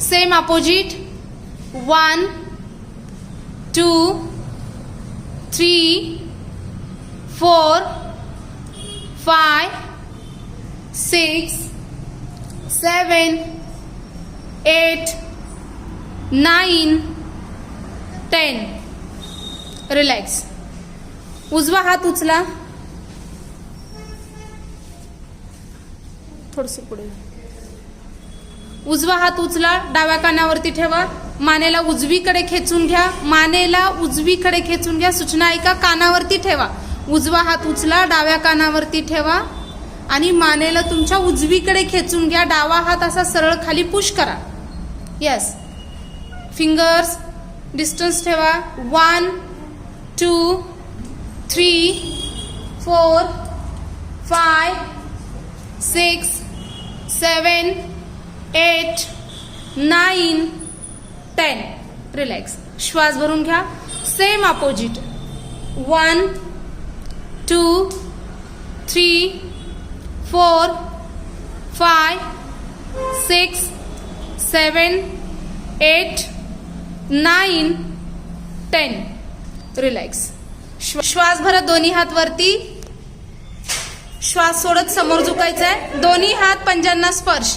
Same opposite. One two three four five six seven eight nine ten relax उजवा हात उचला. थोडस पुढे उजवा हात उचला डाव्या कानावरती ठेवा. मानेला उजवीकडे खेचून घ्या. मानेला उजवीकडे खेचून घ्या. सूचना ऐका कानावरती ठेवा. उजवा हात उचला डाव्या कानावरती ठेवा. आणि मानेला तुमच्या उजवीकडे खेचून घ्या. डावा हात असा सरळ खाली पुश करा. येस फिंगर्स डिस्टन्स ठेवा. One two three four five six seven eight nine ten. Relax श्वास भरून घ्या. Same opposite one two three four five six seven eight nine ten relax श्वास भरत दोन्ही हात वरती. श्वास सोडत समोर झुकायचा आहे दोन्ही हात पंजांना स्पर्श.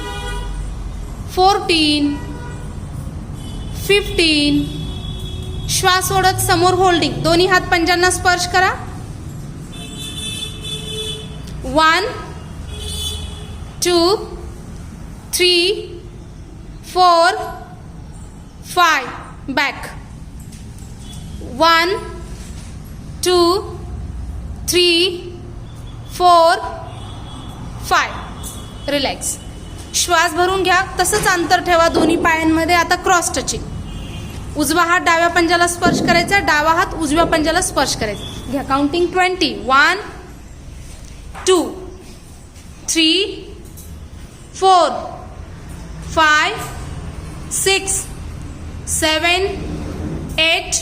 Fourteen, fifteen, श्वास सोडत समोर होल्डिंग. दोन्ही हात पंजांना स्पर्श करा. One, two, three, four, five. Back. One, two, three, four, five. Relax. श्वास भरून घ्या तसंच अंतर ठेवा दोन्ही पायांमध्ये आता क्रॉस टचिंग उजवा हात डाव्या पंजाला स्पर्श करायचा डावा हात उजव्या पंजाला स्पर्श करायचा. घ्या counting twenty one two three four five six seven eight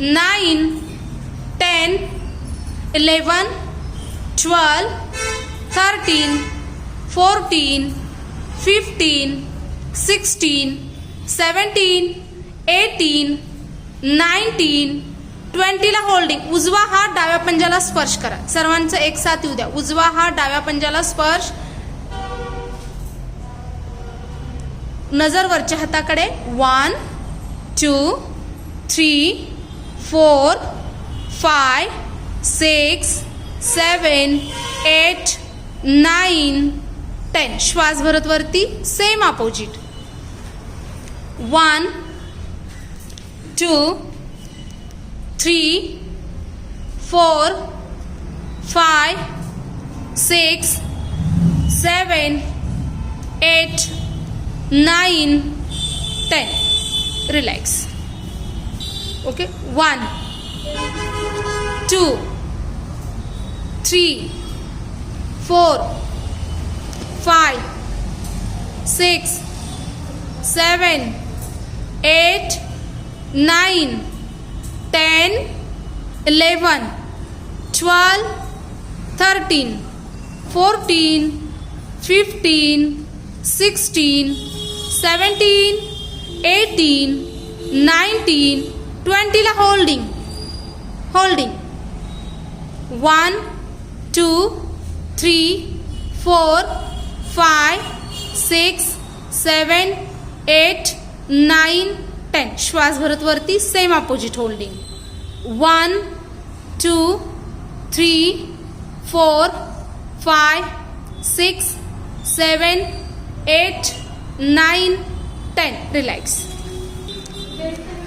nine ten eleven twelve thirteen fourteen fifteen sixteen seventeen eighteen nineteen ट्वेंटीला holding उजवा हात डाव्या पंजाला स्पर्श करा. सर्वांचं एक साथ येऊ द्या. उजवा हात डाव्या पंजाला स्पर्श. नजर वरच्या हाताकडे one two three four five six seven eight nine ten श्वास भरत वरती same opposite one two three four five six seven eight nine ten relax okay one two three four five, six, seven, eight, nine, ten, eleven, twelve, thirteen, fourteen, fifteen, sixteen, seventeen, eighteen, nineteen, twenty. La holding, holding. One, two, three, four. Five six seven eight nine ten श्वास भरत वरती same opposite holding one two three four five six seven eight nine ten relax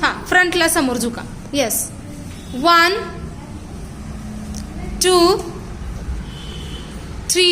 हां फ्रंटला समोर झुका. Yes one two three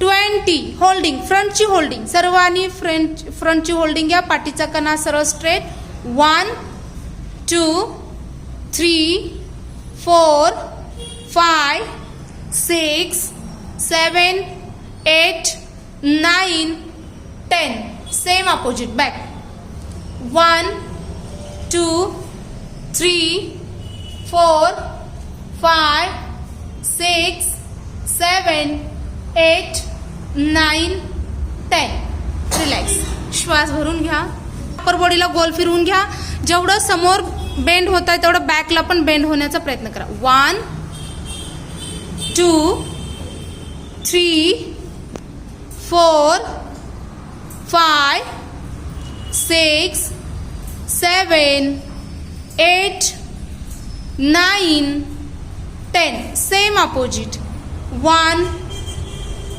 Twenty holding फ्रंटची holding. सर्वांनी front फ्रंटची holding घ्या. पाठीचा कणा सरळ straight one two three four five six seven eight nine ten same opposite back one two three four five six seven eight nine ten. Relax श्वास भरून घ्या. अपर बॉडीला गोल फिरवून घ्या. जेवढं समोर बेंड होत आहे तेवढं बॅकला पण बेंड होण्याचा प्रयत्न करा. One two three four five six seven eight nine ten same opposite one